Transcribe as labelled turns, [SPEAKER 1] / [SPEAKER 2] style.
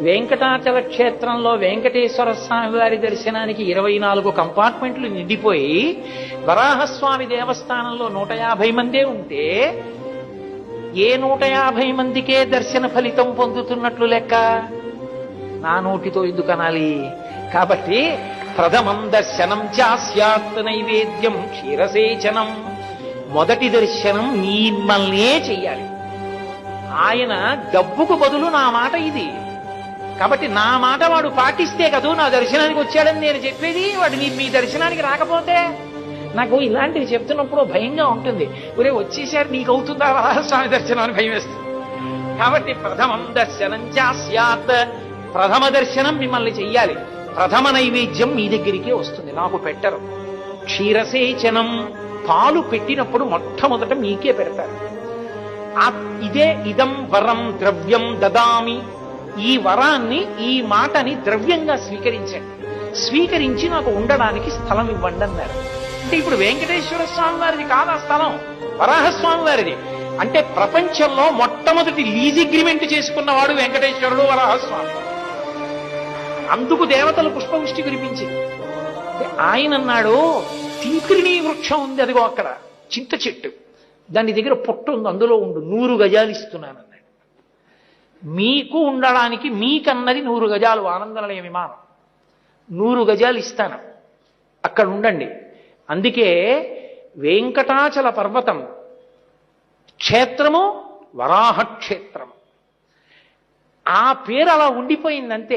[SPEAKER 1] వెంకటాచల క్షేత్రంలో వెంకటేశ్వర స్వామి వారి దర్శనానికి ఇరవై నాలుగు కంపార్ట్మెంట్లు నిండిపోయి వరాహస్వామి దేవస్థానంలో నూట యాభై మందే ఉంటే ఏ నూట యాభై మందికే దర్శన ఫలితం పొందుతున్నట్లు లెక్క? నా నోటితో ఎందుకు అనాలి? కాబట్టి ప్రథమం దర్శనం చాస్యాత్ నైవేద్యం క్షీరసేచనం. మొదటి దర్శనం మిమ్మల్నే చెయ్యాలి. ఆయన డబ్బుకు బదులు నా మాట ఇది. కాబట్టి నా మాట వాడు పాటిస్తే కదూ నా దర్శనానికి వచ్చాడని నేను చెప్పేది వాడు నీ మీ దర్శనానికి రాకపోతే? నాకు ఇలాంటివి చెప్తున్నప్పుడు భయంగా ఉంటుంది. ఒరే వచ్చేసారి నీకు అవుతుందా? వరాహస్వామి దర్శనం అని భయం వేస్తుంది. కాబట్టి ప్రథమం దర్శనం చాస్యాత్. ప్రథమ దర్శనం మిమ్మల్ని చెయ్యాలి. ప్రథమ నైవేద్యం మీ దగ్గరికే వస్తుంది. నాకు పెట్టరు. క్షీరసేచనం. పాలు పెట్టినప్పుడు మొట్టమొదట మీకే పెడతారు. ఇదే ఇదం వరం ద్రవ్యం దదామి. ఈ వరాన్ని ఈ మాటని ద్రవ్యంగా స్వీకరించండి. స్వీకరించి నాకు ఉండడానికి స్థలం ఇవ్వండి అన్నారు. అంటే ఇప్పుడు వెంకటేశ్వర స్వామి వారిది కాదు ఆ స్థలం. వరాహస్వామి వారిది. అంటే ప్రపంచంలో మొట్టమొదటి లీజ్ అగ్రిమెంట్ చేసుకున్నవాడు వెంకటేశ్వరుడు వరాహస్వామి. అందుకు దేవతలు పుష్పవృష్టి కురిపించింది ఆయన అన్నాడు తింక్రిణీ వృక్షం ఉంది అదిగో అక్కడ. చింత చెట్టు. దాని దగ్గర పొట్టు ఉంది అందులో ఉండు. నూరు గజాలు ఇస్తున్నాను మీకు ఉండడానికి మీకన్నది నూరు గజాలు ఆనందనలయ విమానం. నూరు గజాలు ఇస్తాను. అక్కడ ఉండండి. అందుకే వెంకటాచల పర్వతం క్షేత్రము వరాహ క్షేత్రము ఆ పేరు అలా ఉండిపోయిందంతే.